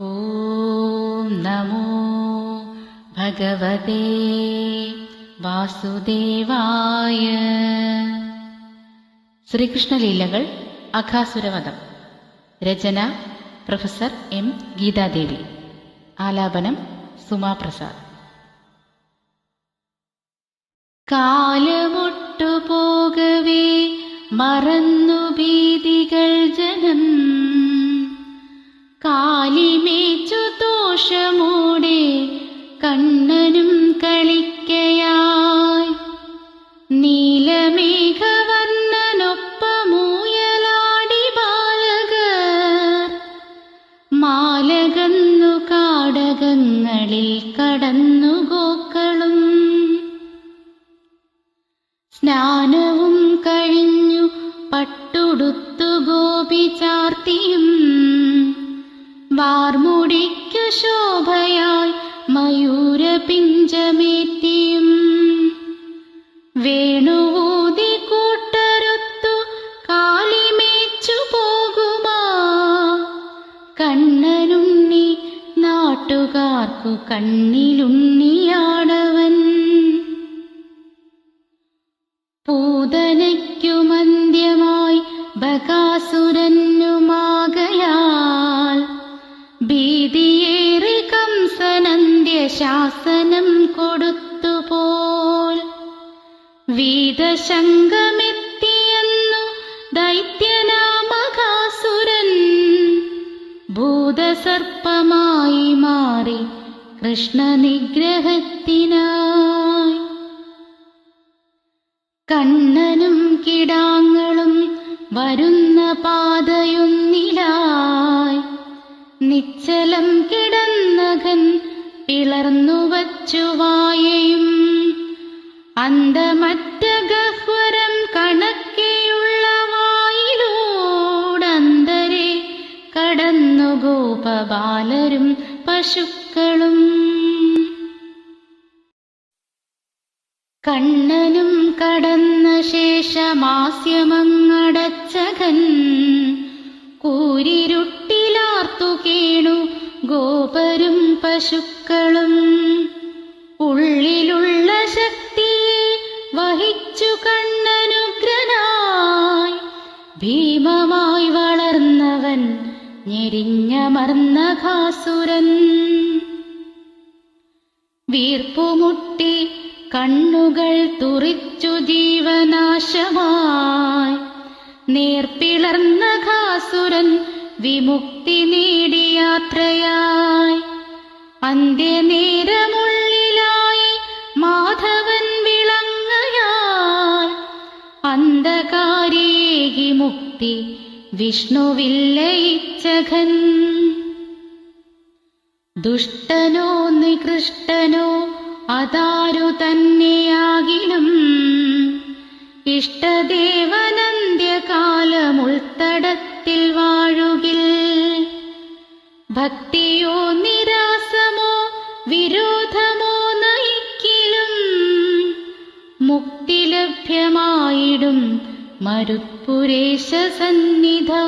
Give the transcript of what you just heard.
ॐ नमो भगवते വാസുദേവായ ശ്രീകൃഷ്ണലീലകൾ അഖാസുരവധം രചന പ്രൊഫസർ എം ഗീതാദേവി ആലാപനം സുമാ പ്രസാദ് കാലമൊട്ടു പോകവേ മറന്നു ഭീതികൾ ജനം കാലിമേച്ചു കണ്ണനും കളിക്കയായി. നീലമേഘവർണനൊപ്പമൂയലാടി ബാലക മാലകന്നു കാടകങ്ങളിൽ കടന്നു ഗോക്കളും. സ്നാനവും കഴിഞ്ഞു പട്ടുടുത്തു ഗോപി ചാർത്തിയും. വാർമുടിക്കു ശോഭയായി മയൂര പിഞ്ചമേറ്റിയും വേണുവൂതി കൂട്ടരുത്തു കാലിമേച്ചു പോകുമാ. കണ്ണനുണ്ണി നാട്ടുകാർക്കു കണ്ണിലുണ്ണിയാണവൻ. പൂതനയ്ക്കുമന്ത്യമായി ശാസനം കൊടുത്തുപോൽ വീതശങ്കമെത്തിയെന്നു ദൈത്യനാമകാസുരൻ ഭൂതസർപ്പമായി മാറി കൃഷ്ണനിഗ്രഹത്തിനായി. കണ്ണനും കിടാങ്ങളും വരുന്ന പാതയൊന്നിലായി. നിശ്ചലം കിടന്നകൻ പിളർന്നു വച്ചു വായയും. അന്തമറ്റ ഗഹ്വരം കണക്കെയുള്ള വായിലൂടന്തരെ കടന്നു ഗോപബാലരും പശുക്കളും. കണ്ണനും കടന്ന ശേഷമാസ്യമങ്ങടച്ചകൻ. കൂരിരുട്ടിലാർത്തു കേണു ഗോപരും പശുക്കളും ഉള്ളിലുള്ള ശക്തി വഹിച്ചു കണ്ണനുഗ്രനായി. ഭീമമായി വളർന്നവൻ ഞെരിഞ്ഞമർന്ന ഖാസുരൻ. വീർപ്പുമുട്ടി കണ്ണുകൾ തുറിച്ചു ജീവനാശമായി. നേർപ്പിളർന്ന ഘാസുരൻ വിമുക്തി നേടി യാത്രയായി അന്ത്യനേരമുള്ളിലായി മാധവൻ വിളങ്ങയാൽ അന്ധകാരേകി മുക്തി വിഷ്ണുവില്ലയിച്ചഘൻ. ദുഷ്ടനോ നികൃഷ്ടനോ അതാരു തന്നെയാകിലും ഇഷ്ടദേവനന്ത്യകാലമുൾത്തടത്തിൽ ഭക്തിയോ നിരാസമോ വിരോധമോ നയിക്കിലും മുക്തി ലഭ്യമായിടും മരുപ്പുരേശ സന്നിധോ.